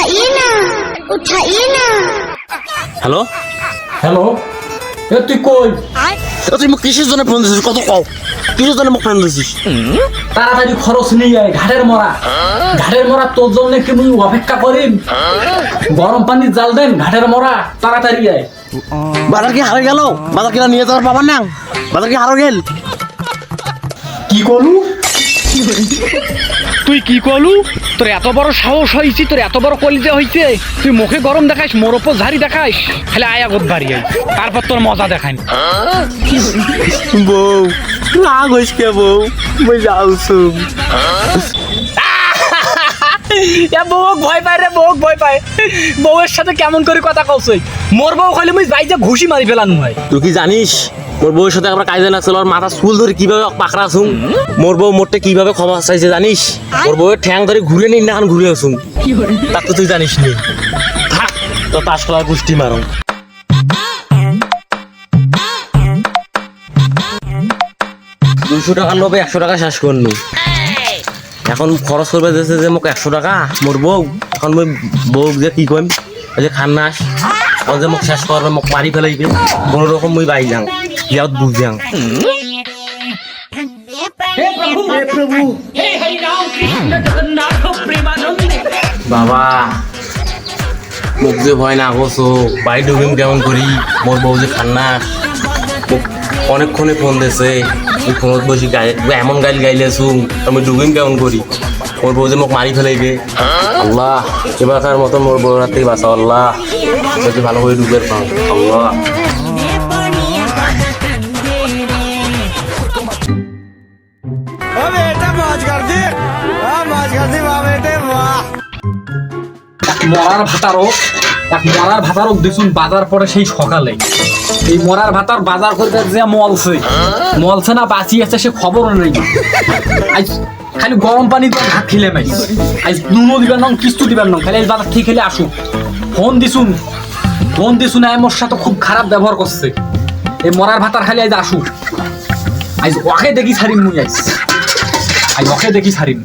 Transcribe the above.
উঠাইনা উঠাইনা hello hello এ তুই কই? তুই মোক কিসের জন্য ফোন দিছিস? কত কও। কিসের জন্য মোক ফোন দিছিস? তাড়াতাড়ি খরচ নিয়ে আয় ঘাটের মরা। ঘাটের মরা তোর জন্য কি মুই অপেক্ষা করিম? গরম পানি জাল দেন ঘাটের মরা তাড়াতাড়ি আয়। বাজার কি হারে গেল? বাজার কিনা নিয়ে যাওয়ার পাবার না বাজার কি হারে গেল? কি করলু তুই কি করলু তোর এত বড় সাহস হয়েছি তোর এত বড় কলিজা হয়েছে। তুই মুখে গরম দেখাইস মোর ওপর ঝাড়ি দেখাইস। খালি আয়া গোদ বাড়ি আই। তারপর তোর মজা দেখাই বউ রাগ হইস কে বউ? মই যাওছুম বউ ভয় পায় রে বউ ভয় পায়। বউয়ের সাথে কেমন করে কথা কওছই মোর বউ খালি মুই বাইজে ঘুষি মারি ফেলানো হয়। তুই কি জানিস? মোর বউয়ের সাথে আমরা কাজে লাগছিল আর মাথা চুল ধরে কীভাবে পাকড়া আসুম? মোর বউ মোরটে কীভাবে ক্ষমা চাইছে জানিস? মোর বউয়ের ঠ্যাং ধরে ঘুরে নিন না ঘুরে আসুম। তা তো তুই জানিস নি। তো তাস খেলার গোষ্ঠী মারো দুইশো টাকার লোভে একশো টাকা শেষ করনু। এখন খরচ করবে দিয়েছে যে মোক একশো টাকা, মোর বউ। এখন বউ যে কি কইম? যে খান্নাস যে মোক শেষ করবে মোক মারি ফেলাইবে। কোনো রকম মই বাই যাং ইয়াত বুঝ যাং বাবা, মোক যে ভয় না গোছো বাড়ি ডুবিম কেমন করি? মোর বউ যে খান্নাস। মোক অনেকক্ষণে ফোন তুই ফোনত বসি গাই এমন গাইল গাইলেছু, আমি ডুবিম কেমন করি? ওর বউ যে মোক মারি ফেলাইবে। আল্লাহ এবারকার মতন ওর বউ রাতে বাঁচাও আল্লাহ। যদি ভালো করে ডুবে পাও আল্লাহ। মরার ভাতারও এক মরার দেখুন বাজার পরে সেই সকালে। এই মরার ভাতার বাজার করতে যে মলছে। মলছে না বাঁচিয়েছে সে খবর নেই। খালি গরম পানি দিয়ে ভাত খেলে মাই। আজ নুনো দিবেন নং, কিস্তু দিবেন নং। খালি বাজার থেকে খেলে আসুন ফোন দিছুন। ফোন দিছুন আমার সাথে খুব খারাপ ব্যবহার করছে। এই মরার ভাতার খালি আজ আসুক। আজ ওকে দেখি ছাড়িম মুই আজ। আজ ওকে দেখি ছাড়িম।